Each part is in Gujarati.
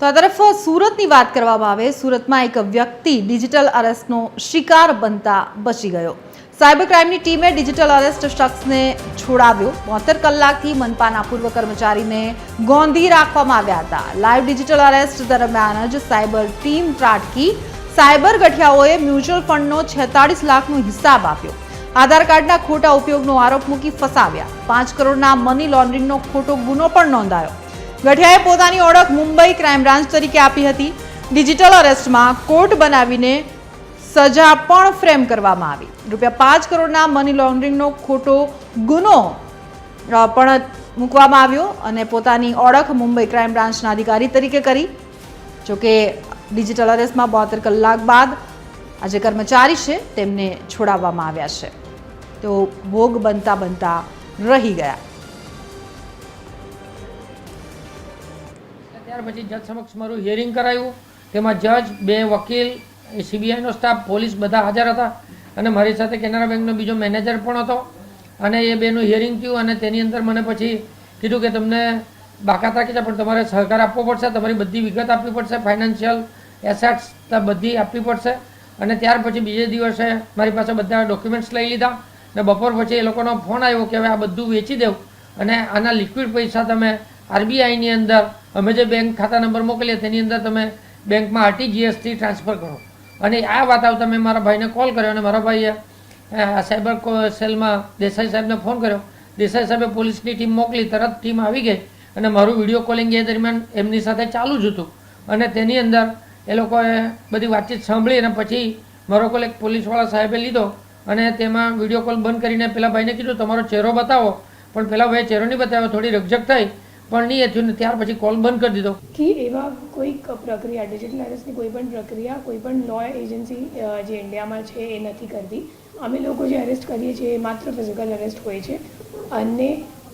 તો આ તરફ સુરતની વાત કરવામાં આવે, સુરતમાં એક વ્યક્તિ ડિજિટલ અરેસ્ટનો શિકાર બનતા બચી ગયો. સાયબર ક્રાઇમની ટીમે ડિજિટલ અરેસ્ટ શખ્સને છોડાવ્યો. બોતેર કલાકથી મનપાના પૂર્વ કર્મચારીને ગોંધી રાખવામાં આવ્યા હતા. લાઈવ ડિજિટલ અરેસ્ટ દરમિયાન જ સાયબર ટીમ ત્રાટકી. સાયબર ગઠિયાઓએ મ્યુચ્યુઅલ ફંડનો છેતાળીસ લાખનો હિસાબ આપ્યો. આધાર કાર્ડના ખોટા ઉપયોગનો આરોપ મૂકી ફસાવ્યા. પાંચ કરોડના મની લોન્ડરિંગનો ખોટો ગુનો પણ નોંધાયો. ગઠિયાએ પોતાની ઓળખ મુંબઈ ક્રાઇમ બ્રાન્ચ તરીકે આપી હતી. ડિજિટલ અરેસ્ટમાં કોર્ટ બનાવીને સજા પણ ફ્રેમ કરવામાં આવી. રૂપિયા પાંચ કરોડના મની લોન્ડરિંગનો ખોટો ગુનો પણ મૂકવામાં આવ્યો અને પોતાની ઓળખ મુંબઈ ક્રાઇમ બ્રાન્ચના અધિકારી તરીકે કરી. જોકે ડિજિટલ અરેસ્ટમાં બોતેર કલાક બાદ આ જે કર્મચારી છે, તેમને છોડાવવામાં આવ્યા છે. તો ભોગ બનતા બનતા રહી ગયા. ત્યાર પછી જજ સમક્ષ મારું હિયરિંગ કરાયું. તેમાં જજ, બે વકીલ સીબીઆઈનો સ્ટાફ પોલીસ બધા હાજર હતા. અને મારી સાથે કેનરા બેંકનો બીજો મેનેજર પણ હતો. અને એ બેનું હિયરિંગ થયું અને તેની અંદર મને પછી કીધું કે તમને બાકાત રાખી છે, પણ તમારે સહકાર આપવો પડશે, તમારી બધી વિગત આપવી પડશે ફાઇનાન્શિયલ એસેટ્સ બધી આપવી પડશે. અને ત્યાર પછી બીજે દિવસે મારી પાસે બધા ડોક્યુમેન્ટ્સ લઈ લીધા. અને બપોર પછી એ લોકોનો ફોન આવ્યો કે હવે આ બધું વેચી દેવું. અને આના લિક્વિડ પૈસા તમે આરબીઆઈની અંદર, અમે જે બેંક ખાતા નંબર મોકલીએ, તેની અંદર તમે બેંકમાં આરટીજીએસથી ટ્રાન્સફર કરો. અને આ વાત આવતા મેં મારા ભાઈને કોલ કર્યો અને મારા ભાઈએ સાયબર સેલમાં દેસાઈ સાહેબને ફોન કર્યો. દેસાઈ સાહેબે પોલીસની ટીમ મોકલી, તરત ટીમ આવી ગઈ અને મારું વીડિયો કોલિંગ એ દરમિયાન એમની સાથે ચાલુ જ હતું. અને તેની અંદર એ લોકોએ બધી વાતચીત સાંભળી અને પછી મારો કોલ એક પોલીસવાળા સાહેબે લીધો અને તેમાં વીડિયો કોલ બંધ કરીને પેલા ભાઈને કીધું, તમારો ચહેરો બતાવો. પણ પેલા ભાઈ ચહેરો નહીં બતાવ્યો, થોડી રકઝક થઈ પણ નહીં થયું ને ત્યાર પછી કોલ બંધ કરી દીધો. કે એવા કોઈક પ્રક્રિયા ડિજિટલ અરેસ્ટની કોઈ પણ પ્રક્રિયા, કોઈ પણ લો એજન્સી જે ઇન્ડિયામાં છે, એ નથી કરતી. અમે લોકો જે અરેસ્ટ કરીએ છીએ, એ માત્ર ફિઝિકલ અરેસ્ટ હોય છે. અને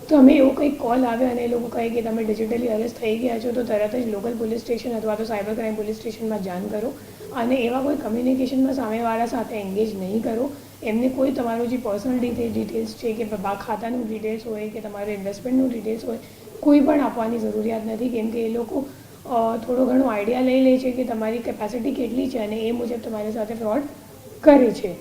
તમે એવો કંઈક કોલ આવે અને એ લોકો કહે કે તમે ડિજિટલી અરેસ્ટ થઈ ગયા છો, તો તરત જ લોકલ પોલીસ સ્ટેશન અથવા તો સાયબર ક્રાઇમ પોલીસ સ્ટેશનમાં જાણ કરો. અને એવા કોઈ કમ્યુનિકેશનમાં સામેવાળા સાથે એન્ગેજ નહીં કરો. એમને કોઈ તમારું જે પર્સનલ ડિટેલ્સ છે, કે ખાતાનું ડિટેલ્સ હોય, કે તમારું ઇન્વેસ્ટમેન્ટનું ડિટેલ્સ હોય કોઈ પણ આપવાની જરૂરિયાત નથી, કેમ કે એ લોકો થોડો ઘણો આઈડિયા લઈ લે છે કે તમારી કેપેસિટી કેટલી છે અને એ મુજબ તમારી સાથે ફ્રોડ કરે છે.